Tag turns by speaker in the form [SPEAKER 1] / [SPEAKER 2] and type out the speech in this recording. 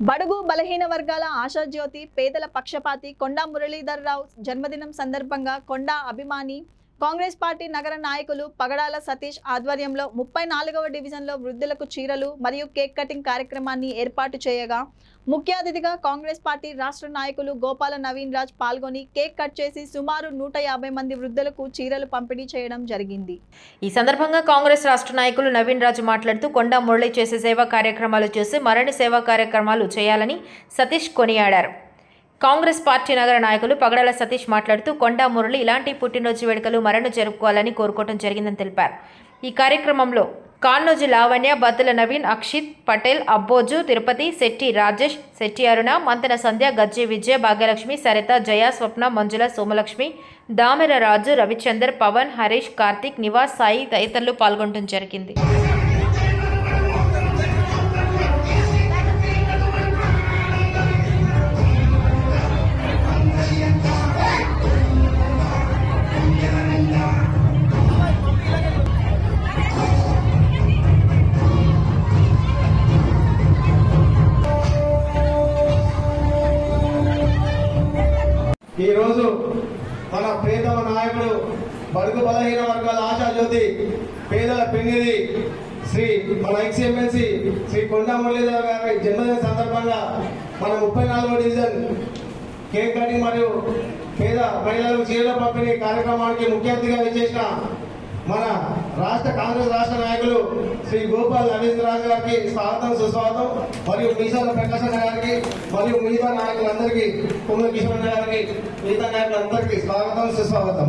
[SPEAKER 1] బడుగు బలహీన వర్గాల ఆశాజ్యోతి పేదల పక్షపాతి కొండా మురళీధర్ రావు జన్మదినం సందర్భంగా కొండా అభిమాని కాంగ్రెస్ పార్టీ నగర నాయకులు పగడాల సతీష్ ఆధ్వర్యంలో ముప్పై నాలుగవ డివిజన్లో వృద్ధులకు చీరలు మరియు కేక్ కటింగ్ కార్యక్రమాన్ని ఏర్పాటు చేయగా ముఖ్య అతిథిగా కాంగ్రెస్ పార్టీ రాష్ట్ర నాయకులు గోపాల నవీన్ రాజ్ పాల్గొని కేక్ కట్ చేసి సుమారు నూట యాభై మంది వృద్ధులకు చీరలు పంపిణీ చేయడం జరిగింది.
[SPEAKER 2] ఈ సందర్భంగా కాంగ్రెస్ రాష్ట్ర నాయకులు నవీన్ రాజు మాట్లాడుతూ కొండా మురళి చేసే సేవా కార్యక్రమాలు చేసి మరణి సేవా కార్యక్రమాలు చేయాలని సతీష్ కొనియాడారు. కాంగ్రెస్ పార్టీ నగర నాయకులు పగడాల సతీష్ మాట్లాడుతూ కొండా మురళి ఇలాంటి పుట్టినరోజు వేడుకలు మరణ జరుపుకోవాలని కోరుకోవడం జరిగిందని తెలిపారు. ఈ కార్యక్రమంలో కాన్నోజు లావణ్య బత్తుల నవీన్ అక్షిత్ పటేల్ అబ్బోజు తిరుపతి శెట్టి రాజేష్ శెట్టి అరుణ మంతన సంధ్య గజ్జి విజయ భాగ్యలక్ష్మి సరిత జయ స్వప్న మంజుల సోమలక్ష్మి దామెర రాజు రవిచందర్ పవన్ హరీష్ కార్తిక్ నివాస్ సాయి తదితరులు పాల్గొనడం జరిగింది.
[SPEAKER 3] ఈరోజు మన ప్రియతమ నాయకుడు బడుగు బలహీన వర్గాల ఆశాజ్యోతి పేదల పెన్నిది శ్రీ మన ఎక్స్ ఎమ్మెల్సీ శ్రీ కొండా మురళీధర్ గారి జన్మదిన సందర్భంగా మన ముప్పై నాలుగో డివిజన్ కేక్ కటింగ్ మరియు పేద మహిళలకు చీరల పంపిణీ కార్యక్రమానికి ముఖ్య అతిథిగా విచ్చేసిన మన రాష్ట్ర కాంగ్రెస్ రాష్ట్ర నాయకులు శ్రీ గోపాల్ నవీన్ గారికి స్వాగతం సుస్వాగతం. మరియు మీసాల ప్రకాశం గారికి మరియు మిగతా నాయకులందరికీ కుమ్మల కిషోర్ గారికి మిగతా నాయకులందరికీ స్వాగతం సుస్వాగతం.